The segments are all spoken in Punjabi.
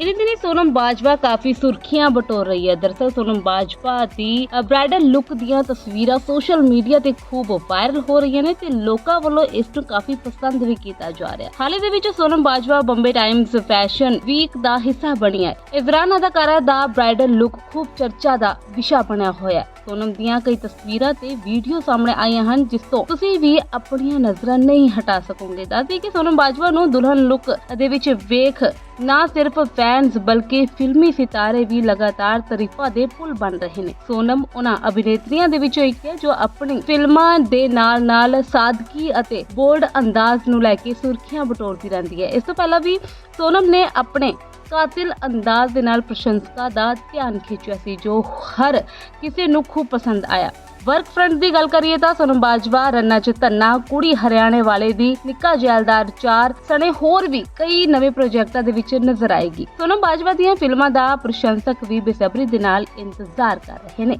ਇਹਦੇ ਦਿਨੀ ਸੋਨਮ ਬਾਜਵਾ ਕਾਫੀ ਸੁਰਖੀਆਂ ਬਟੋਰ ਰਹੀ ਹੈ। ਦਰਸਲ ਸੋਨਮ ਬਾਜਵਾ ਦੀ ਬ੍ਰਾਈਡਲ ਲੁੱਕ ਦੀਆਂ ਤਸਵੀਰਾਂ ਸੋਸ਼ਲ ਮੀਡੀਆ ਤੇ ਖੂਬ ਵਾਇਰਲ ਹੋ ਰਹੀਆਂ ਨੇ ਤੇ ਲੋਕਾਂ ਵੱਲੋਂ ਇਸ ਨੂੰ ਕਾਫੀ ਪਸੰਦ ਵੀ ਕੀਤਾ ਜਾ ਰਿਹਾ ਹੈ। ਹਾਲ ਦੇ ਵਿੱਚ Sonam Bajwa Bombay Times fashion week ਦਾ ਹਿੱਸਾ ਬਣੀ ਹੈ। ਇਵਰਾਨ ਅਦਾਕਾਰਾ ਦਾ ਬ੍ਰਾਈਡਲ ਲੁੱਕ ਖੂਬ ਚਰਚਾ ਦਾ ਵਿਸ਼ਾ ਬਣਿਆ ਹੋਇਆ ਹੈ। ਸੋਨਮ ਦੀਆਂ ਕਈ ਤਸਵੀਰਾਂ ਤੇ ਵੀਡੀਓ ਸਾਹਮਣੇ ਆਈਆਂ ਹਨ, ਜਿਸ ਤੋਂ ਤੁਸੀਂ ਵੀ ਆਪਣੀਆਂ ਨਜ਼ਰਾਂ ਨਹੀਂ ਹਟਾ ਸਕੋਗੇ। ਦੱਸਦੀ ਕਿ ਸੋਨਮ ਬਾਜਵਾ ਨੂੰ ਦੁਲਹਨ ਲੁੱਕ ਦੇ ਵਿੱਚ ਵੇਖ ਨਾ ਸਿਰਫ ਫੈਨਸ ਬਲਕਿ ਫਿਲਮੀ ਸਿਤਾਰੇ ਵੀ ਲਗਾਤਾਰ ਤਾਰੀਫਾਂ ਦੇ ਪੁਲ ਬਣ ਰਹੇ ਨੇ। ਸੋਨਮ ਉਹਨਾਂ ਅਭਿਨੇਤਰੀਆਂ ਦੇ ਵਿੱਚੋਂ ਇੱਕ ਹੈ ਜੋ ਆਪਣੀ ਫਿਲਮਾਂ ਦੇ ਨਾਲ-ਨਾਲ ਸਾਦਗੀ ਅਤੇ ਬੋਲਡ ਅੰਦਾਜ਼ ਨੂੰ ਲੈ ਕੇ ਸੁਰਖੀਆਂ ਬਟੋਰਦੀ ਰਹਿੰਦੀ ਹੈ। ਇਸ ਤੋਂ ਪਹਿਲਾਂ ਵੀ ਸੋਨਮ ਨੇ ਆਪਣੇ ਕਾਤਿਲ ਅੰਦਾਜ਼ ਦੇ ਨਾਲ ਪ੍ਰਸ਼ੰਸਕਾਂ ਦਾ ਧਿਆਨ ਖਿੱਚਿਆ ਸੀ ਜੋ ਹਰ ਕਿਸੇ ਨੂੰ ਖੂਬ ਪਸੰਦ ਆਇਆ। ਵਰਕ ਫਰੰਟ ਦੀ ਗੱਲ ਕਰੀਏ ਤਾਂ ਸੋਨਮ ਬਾਜਵਾ, ਰੰਨਾ ਚ ਧੰਨਾ, ਕੁੜੀ ਹਰਿਆਣੇ ਵਾਲੇ ਦੀ, ਨਿੱਕਾ ਜੈਲਦਾਰ 4 ਸਣੇ ਹੋਰ ਵੀ ਕਈ ਨਵੇਂ ਪ੍ਰੋਜੈਕਟਾਂ ਦੇ ਵਿੱਚ ਨਜ਼ਰ ਆਏਗੀ। ਸੋਨਮ ਬਾਜਵਾ ਦੀਆਂ ਫਿਲਮਾਂ ਦਾ ਪ੍ਰਸ਼ੰਸਕ ਵੀ ਬੇਸਬਰੀ ਦੇ ਨਾਲ ਇੰਤਜ਼ਾਰ ਕਰ ਰਹੇ ਨੇ।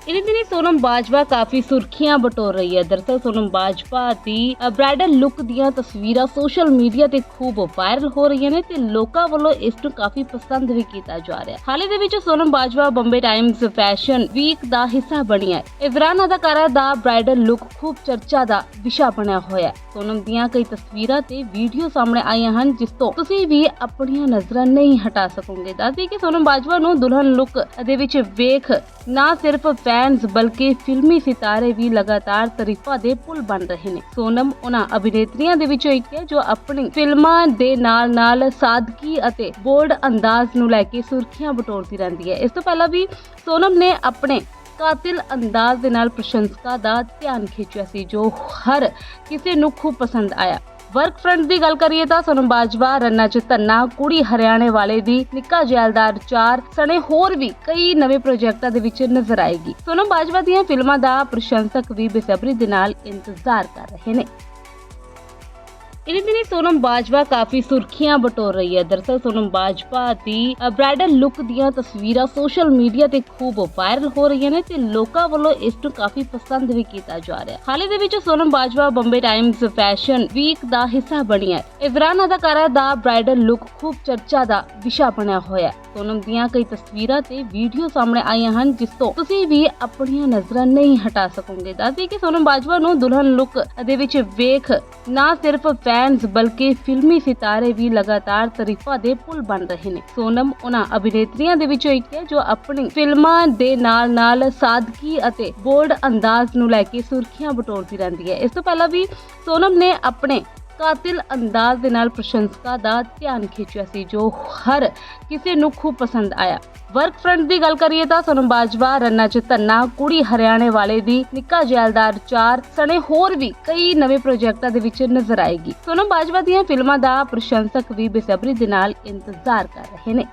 ਇਹਦੇ ਦਿਨੀ ਸੋਨਮ ਬਾਜਵਾ ਕਾਫੀ ਸੁਰਖੀਆਂ ਬਟੋਰ ਰਹੀ ਹੈ ਦਰਸਲ ਸੋਨਮ ਬਾਜਵਾ ਦੀ ਬ੍ਰਾਈਡਲ ਲੁੱਕ ਦੀਆਂ ਤਸਵੀਰਾਂ ਸੋਸ਼ਲ ਮੀਡੀਆ ਤੇ ਖੂਬ ਵਾਇਰਲ ਹੋ ਰਹੀਆਂ ਨੇ ਤੇ ਲੋਕਾਂ ਵੱਲੋਂ ਇਸ ਨੂੰ ਕਾਫੀ ਪਸੰਦ ਵੀ ਕੀਤਾ ਜਾ ਰਿਹਾ ਹੈ ਹਾਲ ਦੇ ਵਿੱਚ Sonam Bajwa Bombay Times fashion week ਦਾ ਹਿੱਸਾ ਬਣੀ ਹੈ ਇਵਰਾਨ ਅਦਾਕਾਰਾ ਦਾ ਬ੍ਰਾਈਡਲ ਲੁੱਕ ਖੂਬ ਚਰਚਾ ਦਾ ਵਿਸ਼ਾ ਬਣਿਆ ਹੋਇਆ ਹੈ ਸੋਨਮ ਦੀਆਂ ਕਈ ਤਸਵੀਰਾਂ ਤੇ ਵੀਡੀਓ ਸਾਹਮਣੇ ਆਈਆਂ ਹਨ ਜਿਸ ਤੋਂ ਤੁਸੀਂ ਵੀ ਆਪਣੀਆਂ ਨਜ਼ਰਾਂ ਨਹੀਂ ਹਟਾ ਸਕੋਗੇ ਦੱਸਦੀ ਕਿ ਸੋਨਮ ਬਾਜਵਾ ਨੂੰ ਦੁਲਹਨ ਲੁੱਕ ਦੇ ਵਿੱਚ ਵੇਖ ਨਾ ਸਿਰਫ ਫੈਨਸ ਬਲਕਿ ਫਿਲਮੀ ਸਿਤਾਰੇ ਵੀ ਲਗਾਤਾਰ ਤਾਰੀਫਾਂ ਦੇ ਪੁੱਲ ਬਣ ਰਹੇ ਨੇ। ਸੋਨਮ ਉਹਨਾਂ ਅਭਿਨੇਤਰੀਆਂ ਦੇ ਵਿੱਚੋਂ ਇੱਕ ਹੈ, ਜੋ ਆਪਣੀ ਫਿਲਮਾਂ ਦੇ ਨਾਲ-ਨਾਲ ਸਾਦਗੀ ਅਤੇ ਬੋਲਡ ਅੰਦਾਜ਼ ਨੂੰ ਲੈ ਕੇ ਸੁਰਖੀਆਂ ਬਟੋਰਦੀ ਰਹਿੰਦੀ ਹੈ। ਇਸ ਤੋਂ ਪਹਿਲਾਂ ਵੀ ਸੋਨਮ ਨੇ ਆਪਣੇ ਕਾਤਿਲ ਅੰਦਾਜ਼ ਦੇ ਨਾਲ ਪ੍ਰਸ਼ੰਸਕਾਂ ਦਾ ਧਿਆਨ ਖਿੱਚਿਆ ਸੀ, ਜੋ ਹਰ ਕਿਸੇ ਨੂੰ ਖੂਬ ਪਸੰਦ ਆਇਆ। ਵਰਕ ਫਰੰਟ ਦੀ ਗੱਲ ਕਰੀਏ ਤਾਂ ਸੋਨਮ ਬਾਜਵਾ, ਰੰਨਾ ਚ ਧੰਨਾ, ਕੁੜੀ ਹਰਿਆਣੇ ਵਾਲੇ ਦੀ, ਨਿੱਕਾ ਜੈਲਦਾਰ 4 ਸਣੇ ਹੋਰ ਵੀ ਕਈ ਨਵੇਂ ਪ੍ਰੋਜੈਕਟਾਂ ਦੇ ਵਿੱਚ ਨਜ਼ਰ ਆਏਗੀ। ਸੋਨਮ ਬਾਜਵਾ ਦੀਆਂ ਫਿਲਮਾਂ ਦਾ ਪ੍ਰਸ਼ੰਸਕ ਵੀ ਬੇਸਬਰੀ ਦੇ ਨਾਲ ਇੰਤਜ਼ਾਰ ਕਰ ਰਹੇ ਨੇ। ਇਹਦੇ ਦਿਨੀ ਸੋਨਮ ਬਾਜਵਾ ਕਾਫੀ ਸੁਰਖੀਆਂ ਬਟੋਰ ਰਹੀ ਹੈ ਦਰਸਲ ਸੋਨਮ ਬਾਜਵਾ ਦੀ ਬ੍ਰਾਈਡਲ ਲੁੱਕ ਦੀਆਂ ਤਸਵੀਰਾਂ ਸੋਸ਼ਲ ਮੀਡੀਆ ਤੇ ਖੂਬ ਵਾਇਰਲ ਹੋ ਰਹੀਆਂ ਨੇ ਤੇ ਲੋਕਾਂ ਵੱਲੋਂ ਇਸ ਨੂੰ ਕਾਫੀ ਪਸੰਦ ਵੀ ਕੀਤਾ ਜਾ ਰਿਹਾ ਹੈ ਹਾਲ ਦੇ ਵਿੱਚ Sonam Bajwa Bombay Times fashion week ਦਾ ਹਿੱਸਾ ਬਣੀ ਹੈ ਇਵਰਾਨ ਅਦਾਕਾਰਾ ਦਾ ਬ੍ਰਾਈਡਲ ਲੁੱਕ ਖੂਬ ਚਰਚਾ ਦਾ ਵਿਸ਼ਾ ਬਣਿਆ ਹੋਇਆ ਹੈ ਸੋਨਮ ਦੀਆਂ ਕਈ ਤਸਵੀਰਾਂ ਤੇ ਵੀਡੀਓ ਸਾਹਮਣੇ ਆਈਆਂ ਹਨ ਜਿਸ ਤੋਂ ਤੁਸੀਂ ਵੀ ਆਪਣੀਆਂ ਨਜ਼ਰਾਂ ਨਹੀਂ ਹਟਾ ਸਕੋਗੇ ਦੱਸਦੀ ਕਿ ਸੋਨਮ ਬਾਜਵਾ ਨੂੰ ਦੁਲਹਨ ਲੁੱਕ ਦੇ ਵਿੱਚ ਵੇਖ ਨਾ ਸਿਰਫ ਫੈਨਸ ਬਲਕਿ ਫਿਲਮੀ ਸਿਤਾਰੇ ਵੀ ਲਗਾਤਾਰ ਤਾਰੀਫਾਂ ਦੇ ਪੁਲ ਬਣ ਰਹੇ ਨੇ। ਸੋਨਮ ਉਹਨਾਂ ਅਭਿਨੇਤਰੀਆਂ ਦੇ ਵਿੱਚੋਂ ਇੱਕ ਹੈ ਜੋ ਆਪਣੀ ਫਿਲਮਾਂ ਦੇ ਨਾਲ-ਨਾਲ ਸਾਦਗੀ ਅਤੇ ਬੋਲਡ ਅੰਦਾਜ਼ ਨੂੰ ਲੈ ਕੇ ਸੁਰਖੀਆਂ ਬਟੋਰਦੀ ਰਹਿੰਦੀ ਹੈ। ਇਸ ਤੋਂ ਪਹਿਲਾਂ ਵੀ ਸੋਨਮ ਨੇ ਆਪਣੇ ਕਾਤਿਲ ਅੰਦਾਜ਼ ਦੇ ਨਾਲ ਪ੍ਰਸ਼ੰਸਕਾਂ ਦਾ ਧਿਆਨ ਖਿੱਚਿਆ ਸੀ, ਜੋ ਹਰ ਕਿਸੇ ਨੂੰ ਖੂਬ ਪਸੰਦ ਆਇਆ। ਵਰਕ ਫਰੰਟ ਦੀ ਗੱਲ ਕਰੀਏ ਤਾਂ ਸੋਨਮ ਬਾਜਵਾ, ਰੰਨਾ ਚ ਧੰਨਾ, ਕੁੜੀ ਹਰਿਆਣੇ ਵਾਲੇ ਦੀ, ਨਿੱਕਾ ਜੈਲਦਾਰ 4 ਸਣੇ ਹੋਰ ਵੀ ਕਈ ਨਵੇਂ ਪ੍ਰੋਜੈਕਟਾਂ ਦੇ ਵਿੱਚ ਨਜ਼ਰ ਆਏਗੀ। ਸੋਨਮ ਬਾਜਵਾ ਦੀਆਂ ਫਿਲਮਾਂ ਦਾ ਪ੍ਰਸ਼ੰਸਕ ਵੀ ਬੇਸਬਰੀ ਦੇ ਨਾਲ ਇੰਤਜ਼ਾਰ ਕਰ ਰਹੇ ਨੇ।